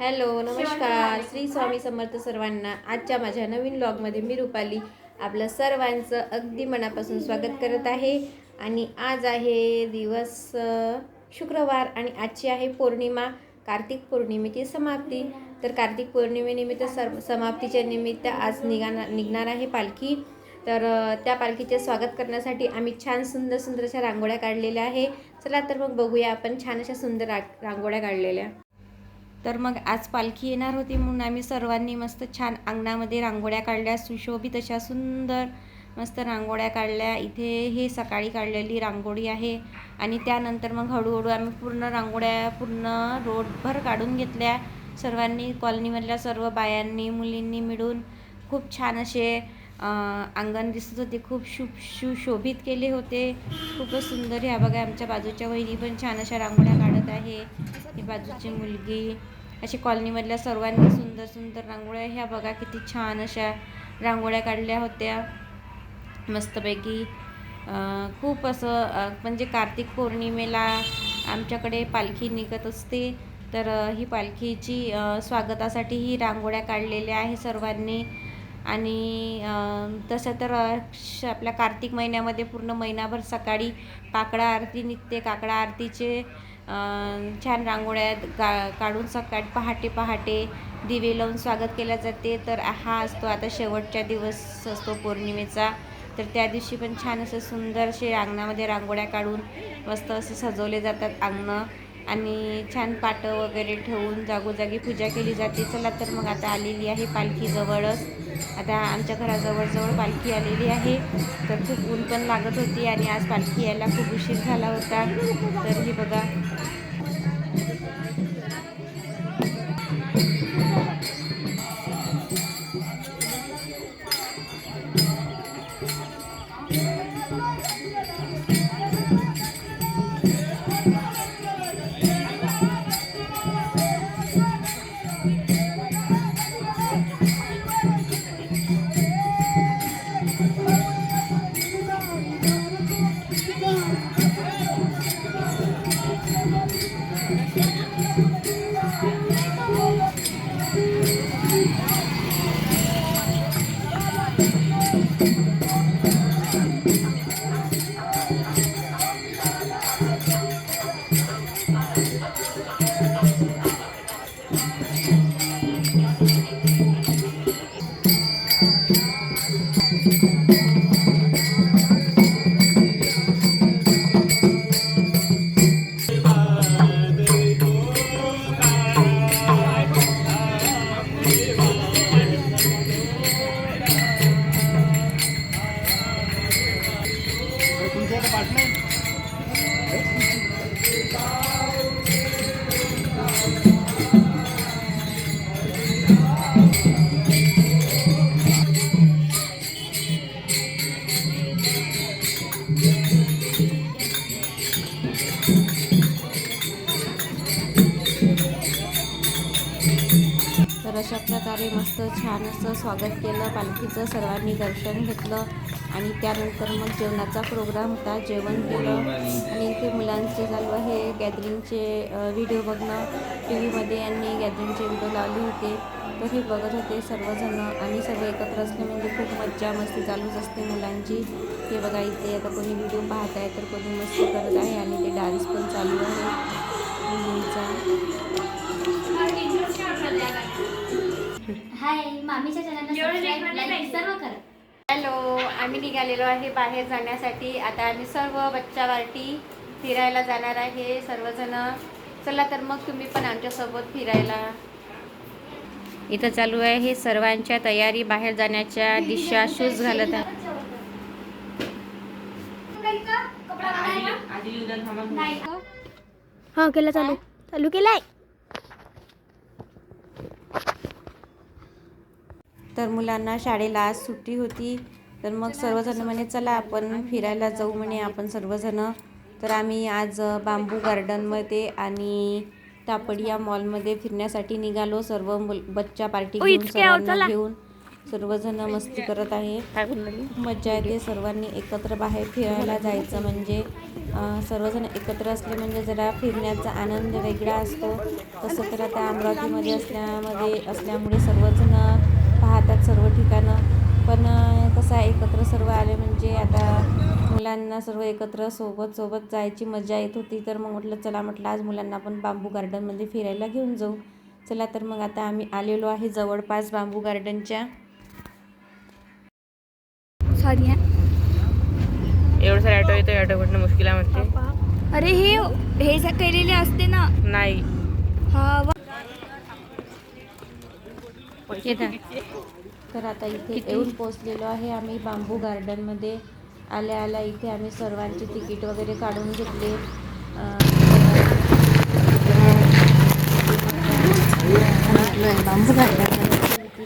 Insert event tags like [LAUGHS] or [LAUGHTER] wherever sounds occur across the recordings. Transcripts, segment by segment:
Hello नमस्कार. श्री स्वामी समर्थ सर्वांना आजच्या माझ्या नवीन व्लॉगमध्ये मी रुपाली आपलं सर्वांचं अगदी मनापासून स्वागत करत आहे. आणि आज आहे दिवस शुक्रवार आणि आजची आहे पौर्णिमा. कार्तिक पौर्णिमेची समाप्ती. तर कार्तिक पौर्णिमेनिमित्त सर समाप्तीच्या निमित्त आज निघाणार निघणार आहे पालखी. तर त्या पालखीचे स्वागत करण्यासाठी आम्ही छान सुंदर सुंदर अशा रांगोळ्या काढलेल्या आहे. चला तर मग बघूया आपण छान अशा सुंदर रा रांगोळ्या काढलेल्या. तर मग आज पालखी येणार होती म्हणून आम्ही सर्वांनी मस्त छान अंगणामध्ये रांगोळ्या काढल्या सुशोभित अशा सुंदर मस्त रांगोळ्या काढल्या. इथे हे सकाळी काढलेली रांगोळी आहे आणि त्यानंतर मग हळूहळू आम्ही पूर्ण रांगोळ्या पूर्ण रोडभर काढून घेतल्या. सर्वांनी कॉलनीमधल्या सर्व बायांनी मुलींनी मिळून खूप छान असे अंगण दिसत होते. खूप शु सुशोभित केले होते. खूपच सुंदर. ह्या बघा आमच्या बाजूच्या वहिनी पण छान अशा रांगोळ्या काढत आहे. ही बाजूची मुलगी अशी कॉलनीमधल्या सर्वांनी सुंदर सुंदर रांगोळ्या ह्या बघा किती छान अशा रांगोळ्या काढल्या होत्या. मस्तपैकी खूप असं म्हणजे कार्तिक पौर्णिमेला आमच्याकडे पालखी निघत असते. तर ही पालखीची स्वागतासाठी ही रांगोळ्या काढलेल्या आहे सर्वांनी. आणि तसं तर श- आपल्या कार्तिक महिन्यामध्ये पूर्ण महिनाभर सकाळी काकडा आरती निघते. काकडा आरतीचे छान रांगोळ्या का काढून सकाळ पहाटे पहाटे दिवे लावून स्वागत केल्या जाते. तर हा असतो आता शेवटचा दिवस असतो पौर्णिमेचा. तर त्या दिवशी पण छान असं सुंदर असे अंगणामध्ये रांगोळ्या काढून मस्त असे सजवले जातात अंगणं. आणि छान पाटं वगैरे ठेवून जागोजागी पूजा केली जाते. चला तर मग आता आलेली आहे पालखी जवळच. आता आमच्या घराजवळजवळ पालखी आलेली आहे. तर खूप ऊन पण लागत होती आणि आज पालखी यायला खूप उशीर झाला होता. तर ही बघा छान असं स्वागत केलं पालखीचं सर्वांनी दर्शन घेतलं आणि त्यानंतर मग जेवणाचा प्रोग्राम होता जेवण केलं. आणि इथे मुलांचे चालू आहे गॅदरिंगचे व्हिडिओ बघणं टी व्हीमध्ये यांनी गॅदरिंगचे व्हिडिओ लावले होते. तर हे बघत होते सर्वजण आणि सर्व एकत्र असले म्हणजे खूप मज्जा मस्ती चालूच असते मुलांची. हे बघा इथे आता कोणी व्हिडिओ पाहत आहे तर कोणी मस्ती करत आहे आणि ते डान्स पण चालू आहे. मुलींचा हाय मामीच्या चॅनलला सर्व करा. हॅलो आम्ही निघालेलो आहे बाहेर जाण्यासाठी. आता आम्ही सर्व बच्चा पार्टी फिरायला जाणार आहे सर्वजण. चला तर मग तुम्ही पण आमच्यासोबत फिरायला. इथं चालू आहे हे सर्वांच्या तयारी बाहेर जाण्याच्या दिशा शूज घालत आहे. कपडा घालायला? नाही. का? हा केला चालू. चालू केलाय. तर मुलांना शाळेला आज सुट्टी होती. तर मग सर्वजण म्हणे चला आपण फिरायला जाऊ म्हणे आपण सर्वजण. तर आम्ही आज बांबू गार्डनमध्ये आणि तापडिया मॉलमध्ये फिरण्यासाठी निघालो. सर्व मुल बच्चा पार्टी घेऊन सर्वांना. घेऊन सर्वजण मस्ती करत आहे. खूप मजा येते. सर्वांनी एकत्र बाहेर फिरायला जायचं म्हणजे सर्वजण एकत्र असले म्हणजे जरा फिरण्याचा आनंद वेगळा असतो. तसं तर आता अमरावतीमध्ये असल्यामध्ये असल्यामुळे सर्वजण पाहतात सर्व ठिकाणं पण अं, कसं आहे एकत्र सर्व आले म्हणजे आता मुलांना सर्व एकत्र सोबत सोबत जायची मजा येत होती. तर मग म्हटलं चला म्हटलं आज मुलांना आपण बांबू गार्डनमध्ये फिरायला घेऊन जाऊ. चला तर मग आता आम्ही आलेलो आहे जवळपास बांबू गार्डनच्या. सॉरी एवढं सारे ऑटो येतो ऑटो भेटणं मुश्किल आहे म्हणते. अरे हे हे जे केलेले असते ना. नाही. हा. तर आता इथे येऊन पोचलेलो आहे. आम्ही बांबू गार्डनमध्ये आल्या आल्या इथे आम्ही सर्वांची तिकीट वगैरे काढून घेतले. बांबू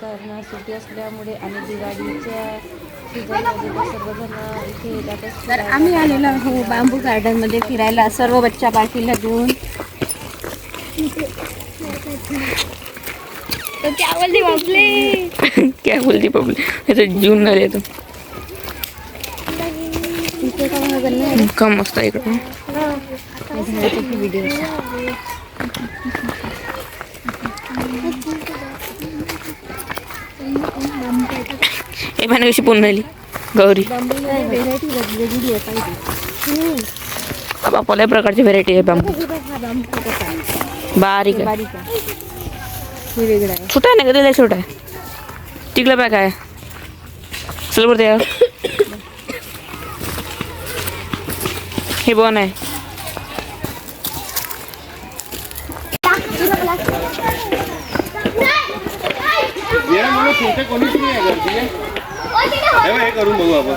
करणं सुट्टी असल्यामुळे आणि दिवाळीच्या सर्वजण इथे येतातच तर आम्ही आलेलो आहो बांबू गार्डनमध्ये फिरायला. सर्व बच्चा पार्टीला घेऊन तर त्यावरती वाजले काय बोलती पब्लिक [LAUGHS] याचं जून झाले तो। कम मस्त आहे इकडं. ए भान कशी पुन्हा आली गौरी. बापा लय प्रकारची व्हेरायटी आहे बांबू? बारीक आहे. छोटा आहे ना कधी लय छोटा आहे टिकलं पाय काय चल बरं ते. हे बन आहे. आहे हे करून बघू आपण.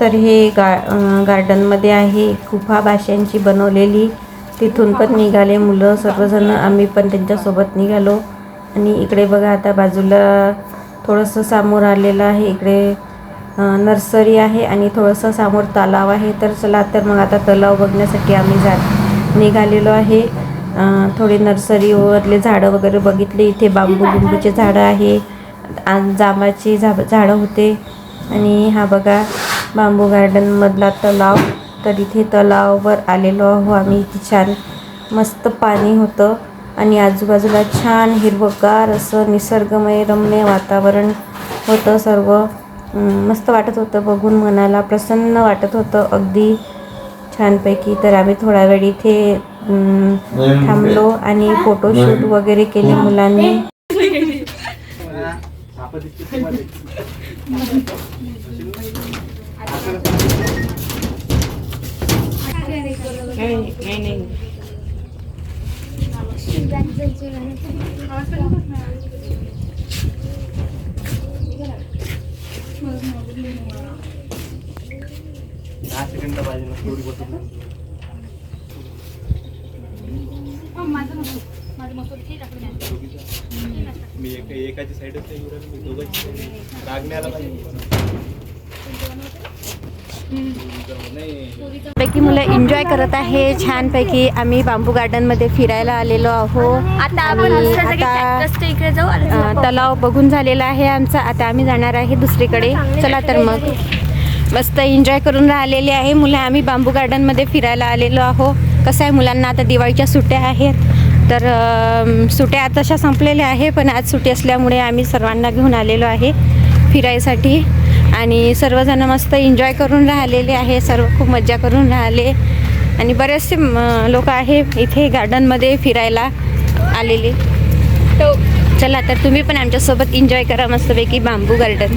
तर हे गा गार्डनमध्ये आहे गुफा भाषांची बनवलेली. तिथून पण निघाले मुलं सर्वजण. आम्ही पण त्यांच्यासोबत निघालो. आणि इकडे बघा आता बाजूला थोडंसं समोर आलेलं आहे. इकडे नर्सरी आहे आणि थोडंसं समोर तलाव आहे. तर चला तर मग आता तलाव बघण्यासाठी आम्ही जा निघालेलो आहे. थोडे नर्सरीवरले झाडं वगैरे बघितले. इथे बांबू लिंबूचे झाडं आहे. आणि जांबाची झा झाडं होते. आणि हा बघा बांबू गार्डनमधला तलाव. तर इथे तलावावर आलेलो आहो आम्ही. इथे छान मस्त पाणी होतं. आणि आजूबाजूला छान हिरवगार असं निसर्गमय रम्य वातावरण होतं सर्व. मस्त वाटत होतं बघून. मनाला प्रसन्न वाटत होतं. अगदी छानपैकी. तर आम्ही थोडा वेळ इथे थांबलो आणि फोटोशूट वगैरे केले मुलांनी नाही नाही दहा सेकंड पाहिजे ना थोडी बसून मी एक एकाची साईडच नाही घेऊन राहिलो, मी दोघांची side आहे. राग नाही आला पाहिजे नाही पैकी मुलं एन्जॉय करत आहे छानपैकी आम्ही बांबू गार्डनमध्ये फिरायला आलेलो आहो आता तलाव बघून झालेला आहे आमचा. आता आम्ही जाणार आहे दुसरीकडे. चला तर मग. मस्त एन्जॉय करून राहिलेले आहे मुलं. आम्ही बांबू गार्डनमध्ये फिरायला आलेलो आहो कसं आहे मुलांना? आता दिवाळीच्या सुट्ट्या आहेत. तर सुट्या तशा संपलेल्या आहे पण आज सुटी असल्यामुळे आम्ही सर्वांना घेऊन आलेलो आहे फिरायसाठी. आणि सर्वजण मस्त एन्जॉय करून राहिलेले आहे सर्व खूप मज्जा करून राहिले. आणि बरेचसे लोक आहे इथे गार्डनमध्ये फिरायला आलेले. तो चला तर तुम्ही पण आमच्यासोबत एन्जॉय करा मस्तपैकी बांबू गार्डन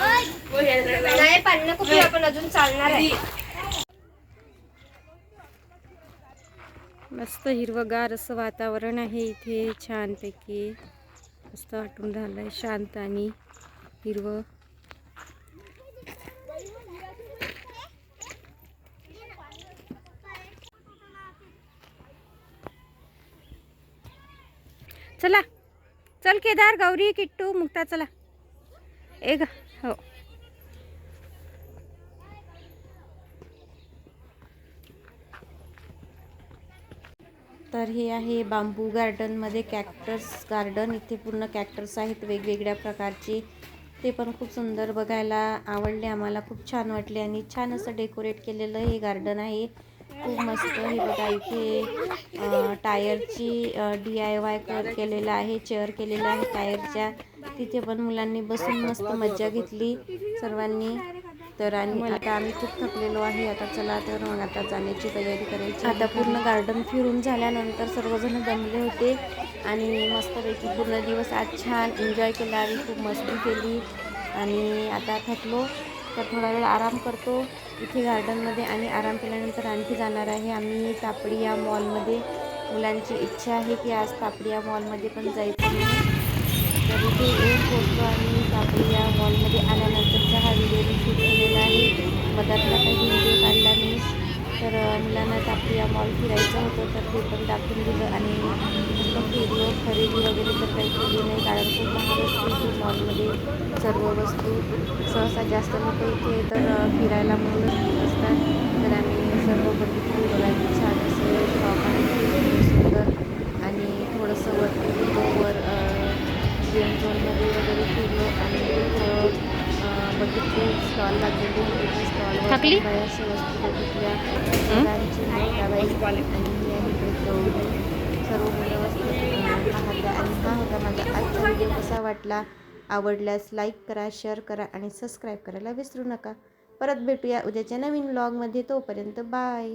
नाही पाणी नको आपण अजून चालणार आहे. मस्त हिरवगार असं वातावरण आहे इथे छानपैकी. मस्त वाटून राहिलं आहे शांत आणि हिरवं. चला. चल केदार गौरी किट्टू मुक्ता चला. ए ग हो. तर हे आहे बांबू गार्डनमध्ये कॅक्टर्स गार्डन इथे पूर्ण कॅक्टर्स आहेत वेगवेगळ्या प्रकारचे. ते पण खूप सुंदर बघायला आवडले आम्हाला खूप छान वाटले आणि छान असं डेकोरेट केलेलं हे गार्डन आहे. खूप मस्त हे बघा इथे टायरची डी आय वाय कर केलेलं आहे चेअर केलेलं आहे टायरच्या. तिथे पण मुलांनी बसून मस्त मज्जा घेतली सर्वांनी. तर आणि आता आम्ही खूप थकलेलो आहे. आता चला तर मग आता जाण्याची तयारी करायची. आता पूर्ण गार्डन फिरून झाल्यानंतर सर्वजण दमले होते आणि मस्तपैकी पूर्ण दिवस आज छान एन्जॉय केला आणि खूप मस्ती केली. आणि आता थकलो. तर थोडा वेळ आराम करतो इथे गार्डनमध्ये आणि आराम केल्यानंतर आणखी जाणार आहे. आम्ही तापडी या मॉलमध्ये मुलांची इच्छा आहे की आज तापडी या मॉलमध्ये पण जायचं. तर इथे येऊन पोहोचतो आणि तापडी या मॉलमध्ये आल्यानंतरचा हा व्हिडिओ शूट केलेला आहे. मधातला काही व्हिडिओ काढला मी मुलांना तापडी या मॉल फिरायचं होतं तर ते पण दाखवून दिलं. आणि मस्त फिरलो खरेदी वगैरे तर काही केली नाही कारण खूप महाग असते मॉलमध्ये सर्व वस्तू. सहसा जास्त लोक इथे तर फिरायला म्हणूनच असतात. तर आम्ही सर्व बघितले बघायची छान असे शॉप आहे सुंदर. आणि थोडंसं वरती गेलो वर गेम झोनमध्ये वगैरे फिरलो. बघितले स्टॉल लागलेले होते त्या स्टॉलवर थकली? वस्तू बघितल्या. मुलांची आणि सर्व मुलं वस्तू आणि हा होता माझा आजचा व्हिडिओ कसा वाटला आवडल्यास लाईक करा शेअर करा आणि सबस्क्राईब करायला विसरू नका. परत भेटूया उद्याच्या नवीन व्लॉगमध्ये तोपर्यंत बाय